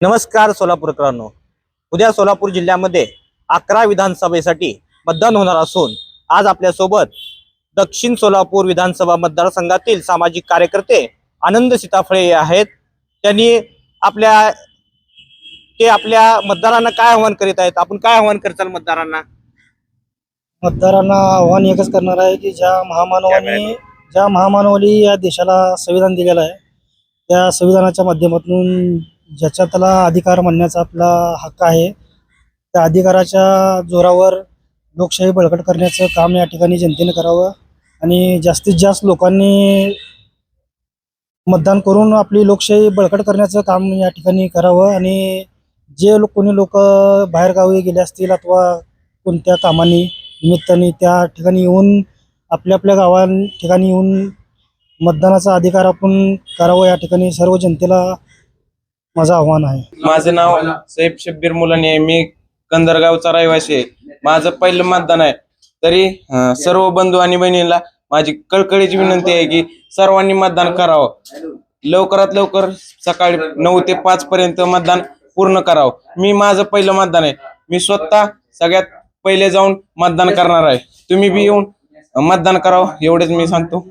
नमस्कार सोलापूरकरांनो उद्या सोलापूर जिल्ह्यामध्ये अकरा विधानसभेसाठी मतदान होणार असून आज आपल्यासोबत दक्षिण सोलापूर विधानसभा मतदारसंघातील सामाजिक कार्यकर्ते आनंद सीताफळे हे आहेत. त्यांनी आपल्या ते आपल्या मतदारांना काय आव्हान करीत आहेत? आपण काय आव्हान करताल मतदारांना? मतदारांना आव्हान एकच करणार आहे की ज्या महामानवाने ज्या महामानवाने या देशाला संविधान दिलेलं आहे त्या संविधानाच्या माध्यमातून ज्याच्या त्याला अधिकार म्हणण्याचा आपला हक्क आहे त्या अधिकाराच्या जोरावर लोकशाही बळकट करण्याचं काम या ठिकाणी जनतेने करावं आणि जास्तीत जास्त लोकांनी मतदान करून आपली लोकशाही बळकट करण्याचं काम या ठिकाणी करावं आणि जे लोक कोणी लोक बाहेरगावी गेले असतील अथवा कोणत्या कामाने निमित्ताने त्या ठिकाणी येऊन आपल्या आपल्या गावा ठिकाणी येऊन मतदानाचा अधिकार आपण करावं या ठिकाणी सर्व जनतेला माझं आव्हान आहे. माझं नाव सैफ शब्बीर मुलानी आहे. मी कंदरगावचा रहिवासी आहे. माझं पहिलं मतदान आहे. तरी अं, सर्व बंधू आणि बहिणींना माझी कळकळीची विनंती आहे की सर्वांनी मतदान करावं. लवकरात लवकर सकाळी नऊ ते पाच पर्यंत मतदान पूर्ण करावं. मी माझं पहिलं मतदान आहे. मी स्वतः सगळ्यात पहिले जाऊन मतदान करणार आहे. तुम्ही बी येऊन मतदान करावं. एवढेच मी सांगतो.